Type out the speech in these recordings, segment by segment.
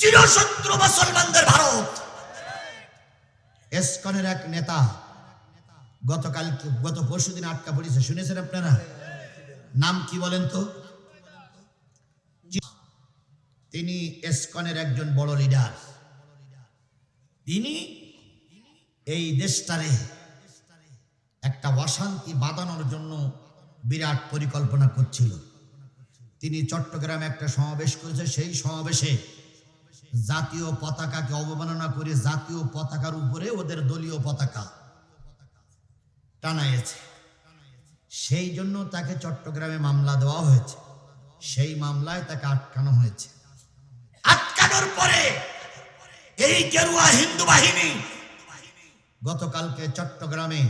চিরশত্রু মুসলমানদের ভারত। এসকনের এক নেতা গতকাল গত পরশু দিন আটকা পড়েছে, শুনেছেন আপনারা? নাম কি বলেন তো? তিনি এসকনের একজন বড় লিডার তিনি এই দেশটারে একটা অশান্তি বাঁধানোর জন্য বিরাট পরিকল্পনা করছিল। তিনি চট্টগ্রামে একটা সমাবেশ করেছে, সেই সমাবেশে জাতীয় পতাকাকে অবমাননা করে জাতীয় পতাকার উপরে ওদের দলীয় পতাকা টানাইছে সেই জন্য তাকে চট্টগ্রামে মামলা দেওয়া হয়েছে। সেই মামলায় তাকে আটকানো হয়েছে। আটকানোর পরে এই গেরুয়া হিন্দু বাহিনী গতকালকে চট্টগ্রামে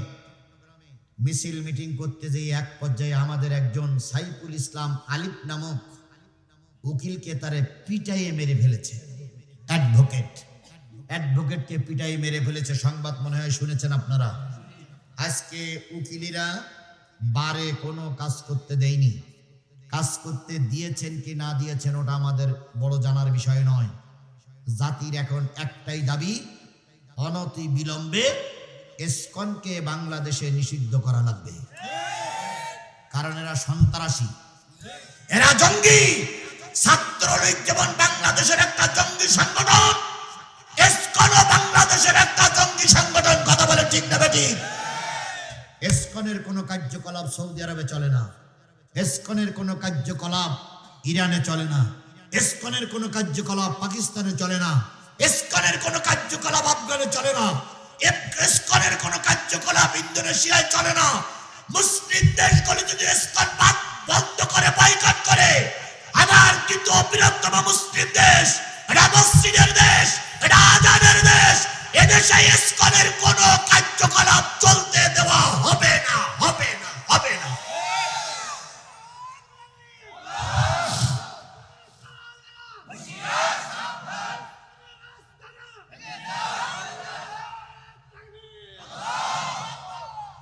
মিছিল মিটিং করতে যেয়ে এক পর্যায়ে আমাদের একজন সাইফুল ইসলাম আলিফ নামক উকিলকে তারে পিটাইয়ে মেরে ফেলেছে। অ্যাডভোকেট অ্যাডভোকেটকে পিটাইয়ে মেরে ফেলেছে, সংবাদ মনে হয় শুনেছেন আপনারা? আজকে উকিলিরা বারে কোনো কাজ করতে দেয়নি। কাজ করতে দিয়েছেন কি না দিয়েছেন ওটা আমাদের বড় জানার বিষয় নয়। জাতির এখন একটাই দাবি, অনতি বিলম্বে এসকনকে বাংলাদেশে নিষিদ্ধ করা লাগবে। কারণ এরা সন্ত্রাসী। এরা জঙ্গি! ছাত্রলীগ যেমন বাংলাদেশের একটা জঙ্গি সংগঠন এসকনও বাংলাদেশের একটা জঙ্গি সংগঠন, কথা বলে ঠিক না বেঠিক এসকনের কোনো কার্যকলাপ সৌদি আরবে চলে না। এসকনের কোনো কার্যকলাপ ইরানে চলে না। এসকনের কোনো কার্যকলাপ পাকিস্তানে চলে না। এসকনের কোনো কার্যকলাপ আফগানে চলে না। এসকনের কোনো কার্যকলাপ ইন্দোনেশিয়ায় চলে না। মুসলিম দেশগুলো যদি এসকন বন্ধ করে বয়কট করে আমার কিন্তু বৃহত্তম মুসলিম দেশ এটা দেশ এটা দেশ, এদেশে ইসকনের কোন কার্যকলাপ চলতে দেওয়া হবে না হবে না হবে না।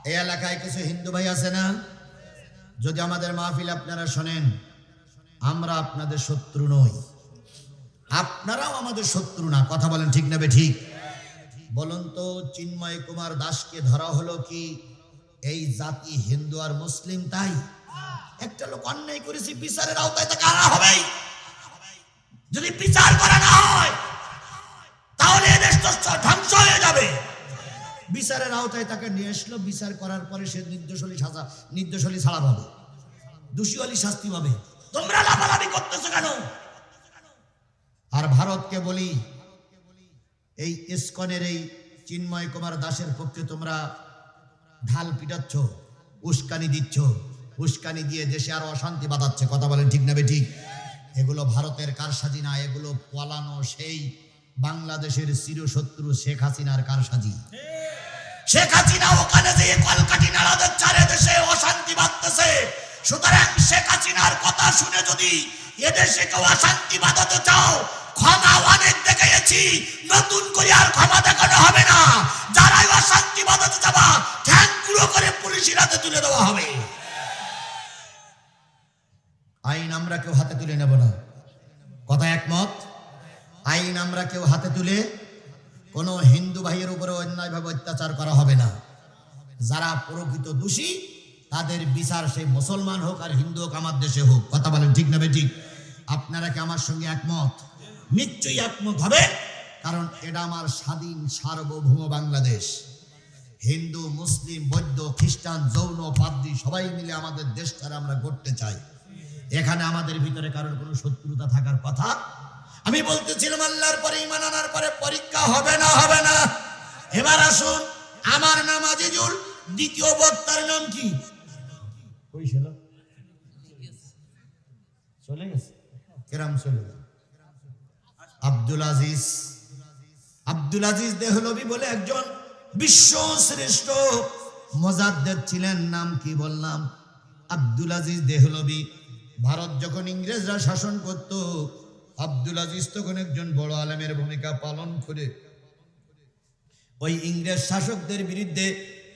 এই এলাকায় কিছু হিন্দু ভাই আছে না? যদি আমাদের মাহফিল আপনারা শোনেন। আমরা আপনাদের শত্রু নই। আপনারাও আমাদের শত্রু না। কথা বলেন ঠিক না ঠিক? বলুন তো, চিন্ময় কুমার দাসকে ধরা হলো কি এই জাতি হিন্দু আর মুসলিম তাই? একটা লোক অন্যায় করেছি, বিচারের আওতায় তাকে আনা হবেই। যদি বিচার করা না হয়, তাহলে ধ্বংস হয়ে যাবে। বিচারের আওতায় তাকে নিয়ে আসলো, বিচার করার পরে সে নির্দোষলী সাজা, নির্দোষলী ছাড়া পাবে। দোষী শাস্তি পাবে। তোমরা লাফালাফি করতেছো কেন? আর ভারতকে বলি এই ইস্কনের এই চিন্ময় কুমার দাসের পক্ষে তোমরা ঢাল পিটাচ্ছ উস্কানি দিচ্ছ উস্কানি দিয়ে দেশে আরও অশান্তি বাঁধাচ্ছে। কথা বলেন ঠিক না ঠিক এগুলো ভারতের কারসাজি না এগুলো পলানো সেই বাংলাদেশের চিরশত্রু শেখ হাসিনার কারসাজি। শেখ হাসিনা ওখানে যে কলকাঠি নাড়াদের চারে দেশে অশান্তি বাঁধতেছে সুতরাং শেখ হাসিনার কথা শুনে যদি এদেশে কেউ অশান্তি বাঁধাতে চাও, ক্ষমা অনেক দেখিয়েছি। নতুন করে আর ক্ষমা দেখানো হবে না। যারাই অশান্তি বাঁধাতে যাবা ঠ্যাং গুঁড়ো করে পুলিশের হাতে তুলে দেওয়া হবে। আইন আমরা কেউ হাতে তুলে নেব না। কথা একমত? আইন আমরা কেউ হাতে তুলে কোনো হিন্দু ভাইয়ের উপরে অন্যায়ভাবে অত্যাচার করা হবে না। যারা প্রকৃত দোষী তাদের বিচার সেই মুসলমান হোক আর হিন্দু হোক, আমার দেশে হোক। কথা বলেন ঠিক না ঠিক আপনারা কি আমার সঙ্গে একমত? নিশ্চয়ই একমত হবে, কারণ এটা আমার স্বাধীন সার্বভৌম বাংলাদেশ। হিন্দু, মুসলিম, বৌদ্ধ, খ্রিস্টান, যৌন, পাদ্রী, সবাই মিলে আমাদের দেশটারে আমরা গড়তে চাই। এখানে আমাদের ভিতরে কারোর কোনো শত্রুতা থাকার কথা আমি বলতেছিলাম, আল্লাহর পরে ইমান আনার পরে পরীক্ষা হবে না হবে না। এবার আসুন, আমার নাম আজিজুল, দ্বিতীয় বক্তার নাম কি? কই ছিল চলে গেছে? কেরাম চলে গেছে আব্দুল আজিজ। আব্দুল আজিজ দেহলবি বলে একজন বিশ্ব শ্রেষ্ঠ মজাদ্দের ছিলেন, নাম কি বললাম? আব্দুল আজিজ দেহলবি। ভারত যখন ইংরেজরা শাসন করত, আব্দুল আজিজ তখন একজন বড় আলেমের ভূমিকা পালন করে। ওই ইংরেজ শাসকদের বিরুদ্ধে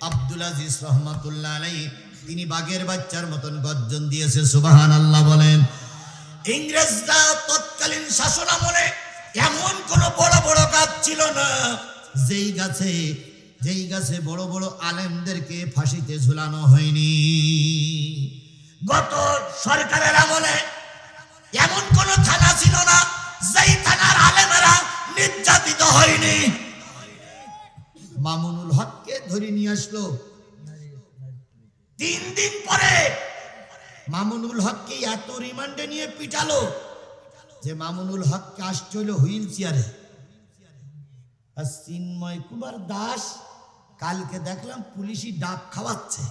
আব্দুল আজিজ রহমাতুল্লাহ আলাই তিনি বাঘের বাচ্চার মতন গর্জন দিয়েছে সুবাহান আল্লাহ বলেন। ইংরেজরা তৎকালীন শাসন আমলে এমন কোন বড় বড় গাছ ছিল না, যেই গাছে যেই গাছে বড় বড় আলেমদেরকে ফাঁসিতে ঝুলানো হয়নি। গত সরকারের আমলে এমন কোন থানা ছিল না, যেই থানার আলেমেরা নির্যাতিত হয়নি। মামুনুল হককে ধরে নিয়ে আসলো তিন দিন পরে মামুনুল হককে এত রিমান্ডে নিয়ে পিটালো যে মামুনুল হককে আসতে হুইল চেয়ারে। আর চিন্ময় কুমার দাস কালকে দেখলাম পুলিশি ডাক খাওয়াচ্ছে।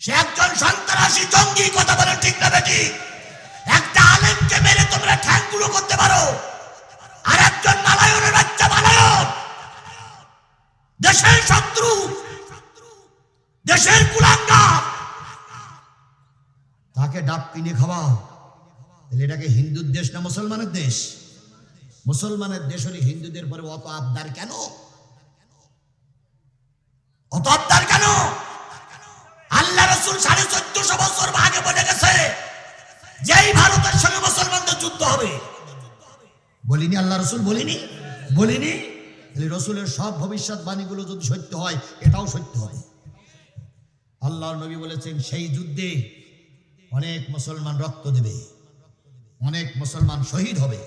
সে একজন সন্ত্রাসী জঙ্গি, কথা বলে ঠিক না বেটি? একটা আলেমকে মেরে তোমরা ঠ্যাংগুলো করতে পারো। আর একজন মালায়নের বাচ্চা মালায়ন দেশের শত্রু দেশের কুলাঙ্গা তাকে ডাব কিনে খাওয়াও। তাহলে এটাকে হিন্দুর দেশ না মুসলমানের দেশ? মুসলমানের দেশ হলে হিন্দুদের পরে অত আবদার কেন? অত আবদার কেন? আল্লাহ রসুল সাড়ে চোদ্দশো বছর আগে বলে গেছে, যেই ভারতের সঙ্গে মুসলমানদের যুদ্ধ হবে। বলিনি আল্লাহ রসুল, বলিনি? বলিনি? রসুলের সব ভবিষ্যৎবাণীগুলো যদি সত্য হয়, এটাও সত্য হবে। আল্লাহর নবী বলেছেন, সেই যুদ্ধে অনেক মুসলমান রক্ত দেবে, অনেক মুসলমান শহীদ হবে।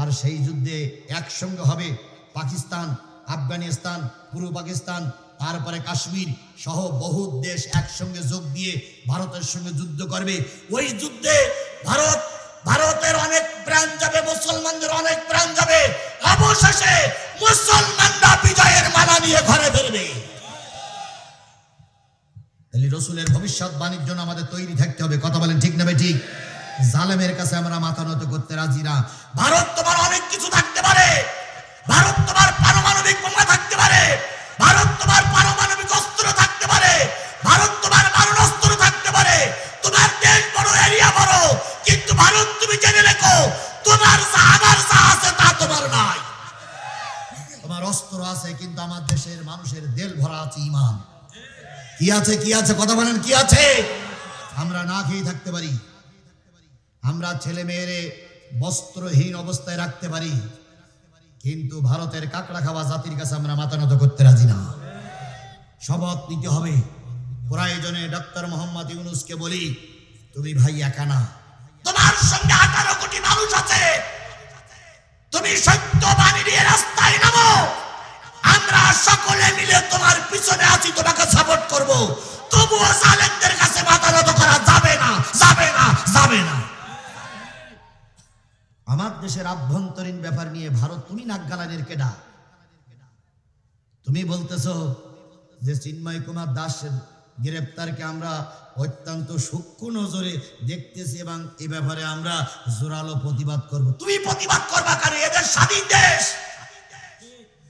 আর সেই যুদ্ধে একসঙ্গে হবে পাকিস্তান, আফগানিস্তান, পূর্ব পাকিস্তান, তারপরে কাশ্মীর সহ বহু দেশ একসঙ্গে যোগ দিয়ে ভারতের সঙ্গে যুদ্ধ করবে। ওই যুদ্ধে ভারত, ভারতের অনেক প্রাণ যাবে, মুসলমানদের অনেক প্রাণ যাবে। অবশেষে মুসলমানরা বিজয়ের মালা নিয়ে ঘরে ফিরবে। তাহলে রসুলের ভবিষ্যৎ বাণীর জন্য আমাদের তৈরি থাকতে হবে। কথা বলেন ঠিক না বে ঠিক? জালেমের কাছে আমরা মাথা নত করতে রাজি না। ভারত তোমার অনেক কিছু থাকতে পারে। আছে, কি আছে? কথা বলেন, কি আছে? আমরা না খেয়ে থাকতে পারি। আমরা ছেলে মেয়েরে বস্ত্রহীন অবস্থায় রাখতে পারি। কিন্তু ভারতের কাকড়া খাওয়া জাতির কাছে আমরা মাথা নত করতে রাজি না। শপথ নিতে হবে। প্রয়োজনে ডক্টর মোহাম্মদ ইউনুসকে বলি, তুমি ভাই একা না। তোমার সঙ্গে আঠারো কোটি মানুষ আছে। তুমি সত্য বাণী নিয়ে রাস্তায় নামো। আমরা সকলে মিলে তোমার পিছনে করব। তবুও জালেমদের কাছে মাথা নত করা যাবে না যাবে না যাবে না। আমার দেশের আভ্যন্তরীণ ব্যাপার নিয়ে ভারত, তুমি নাকগালানের কেডা? তুমি বলতেছো যে চিন্ময় কুমার দাসের গ্রেপ্তারকে আমরা অত্যন্ত সূক্ষ্ম নজরে দেখতেছি এবং এ ব্যাপারে আমরা জোরালো প্রতিবাদ করব। তুমি প্রতিবাদ করবা কেন? এদের স্বাধীন দেশ।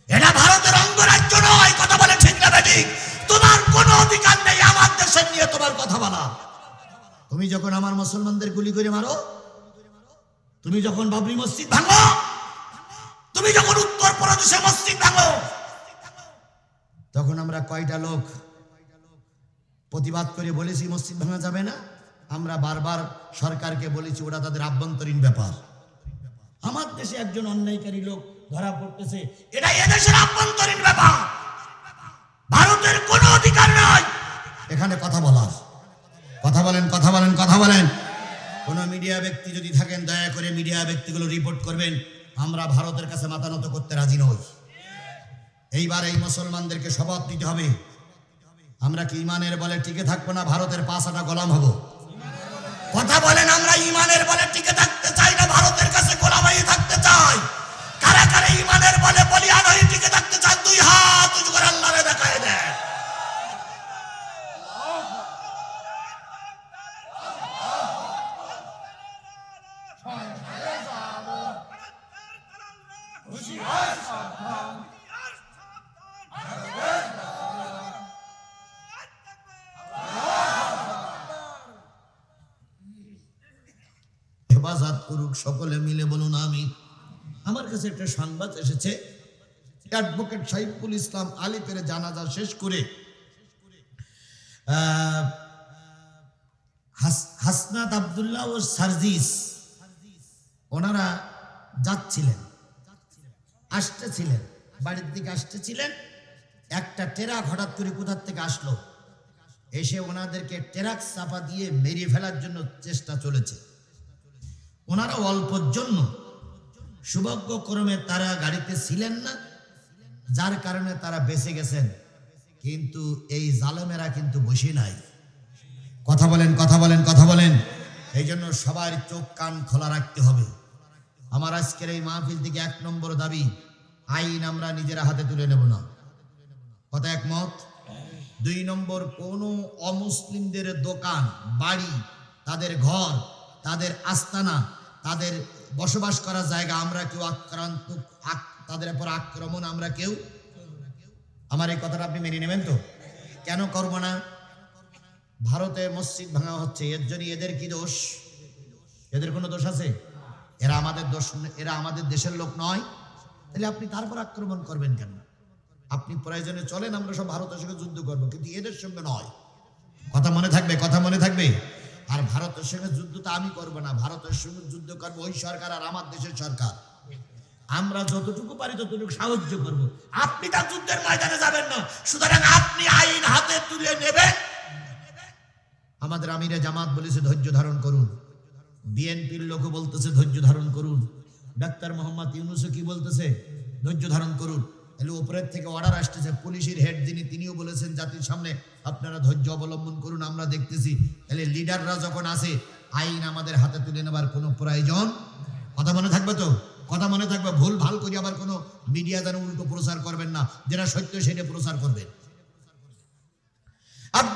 এটা ভারতের অঙ্গরাজ্য নয়, কথা বলে ঠিক না, বেঠিক। তোমার কোনো অধিকার নেই আমার দেশের নিয়ে তোমার কথা বলা। তুমি যখন আমার মুসলমানদের গুলি করে মারো, তুমি যখন বাবরি মসজিদ ভাঙো, তুমি যখন উত্তর প্রদেশে মসজিদ ভাঙো, তখন আমরা কয়টা লোক প্রতিবাদ করে বলেছি, মসজিদ ভাঙা যাবে না। আমরা বারবার সরকারকে বলেছি ওটা তাদের আভ্যন্তরীণ ব্যাপার। আমার দেশে একজন অন্যায়কারী লোক ধরা পড়তেছে। এটা এদেশের আভ্যন্তরীণ ব্যাপার। ভারতের কোনো অধিকার নাই। এখানে কথা বলার কথা বলেন কথা বলেন কথা বলেন। কোন মিডিয়া ব্যক্তি যদি থাকেন, দয়া করে মিডিয়া ব্যক্তিগুলো রিপোর্ট করবেন। আমরা ভারতের কাছে মাথা নত করতে রাজি নই। এইবার এই মুসলমানদেরকে শপথ নিতে হবে। আমরা কি ইমানের বলে টিকে থাকব না ভারতের পাশাটা গোলাম হব? কথা বলেন, আমরা ইমানের বলে টিকে থাকতে চাই না, ভারতের কাছে গোলাম থাকতে চাই। কারা কারা ইমানের বলে হেফাজত করুক, সকলে মিলে বলুন আমি আমার কাছে একটা সংবাদ এসেছে। অ্যাডভোকেট সাইফুল ইসলাম আলিপের জানাজা শেষ করে হাসনাত আবদুল্লাহ ও সার্জিস, ওনারা যাচ্ছিলেন, আসতেছিলেন, বাড়ির দিকে আসতেছিলেন। একটা টেরাক হঠাৎ করে কোথার থেকে আসলো? এসে ওনাদেরকে টেরাক চাপা দিয়ে মেরিয়ে ফেলার জন্য চেষ্টা চলেছে। ওনারা অল্পর জন্য সৌভাগ্যক্রমে তারা গাড়িতে ছিলেন না, যার কারণে তারা বেঁচে গেছেন। কিন্তু এই জালেমেরা কিন্তু বসে নাই। কথা বলেন কথা বলেন কথা বলেন। এই জন্য সবার চোখ, কান খোলা রাখতে হবে। আমার আজকের এই মাহফিল থেকে এক নম্বর দাবি, আইন আমরা নিজেরা হাতে তুলে নেব না। কথা একমত? দুই নম্বর, কোন অমুসলিমদের দোকান, বাড়ি, তাদের ঘর, তাদের আস্তানা তাদের বসবাস করার জায়গা আমরা কেউ আক্রান্ত তাদের উপর আক্রমণ আমরা কেউ আমার এই কথাটা আপনি মেনে নেবেন তো? কেন করব না? ভারতে মসজিদ ভাঙা হচ্ছে, এর জন্য এদের কি দোষ? এদের কোনো দোষ আছে? এরা আমাদের দোষ এরা আমাদের দেশের লোক নয়। তাহলে আপনি তারপর আক্রমণ করবেন কেন? আপনি প্রয়োজনে চলেন, আমরা সব ভারতের সঙ্গে যুদ্ধ করব, কিন্তু এদের সঙ্গে নয় কথা মনে থাকবে কথা মনে থাকবে আর ভারতের সঙ্গে যুদ্ধ তো আমি করব না, ভারতের সঙ্গে যুদ্ধ করব ওই সরকার আর আমার দেশের সরকার। আমরা যতটুকু পারি ততটুকু সাহায্য করব। আপনি তার যুদ্ধের ময়দানে যাবেন না, সুতরাং আপনি আইন হাতে তুলে নেবেন। আমাদের আমিরে জামাত বলেছে ধৈর্য ধারণ করুন। বিএনপির লোক বলতেছে ধৈর্য ধারণ করুন। ডাক্তার মোহাম্মদ ইউনুসও কি বলতেছে? ধৈর্য ধারণ করুন। তাহলে উপরের থেকে অর্ডার আসতেছে। পুলিশের হেড যিনি, তিনিও বলেছেন, জাতির সামনে আপনারা ধৈর্য অবলম্বন করুন, আমরা দেখতেছি। তাহলে লিডাররা যখন আসে, আইন আমাদের হাতে তুলে নেবার কোনো প্রয়োজন কথা মনে থাকবে তো? কথা মনে থাকবে? ভুল, ভালো করে আবার কোনো মিডিয়া যেন উল্টো প্রচার করবেন না, যেটা সত্য সেটা প্রচার করবেন।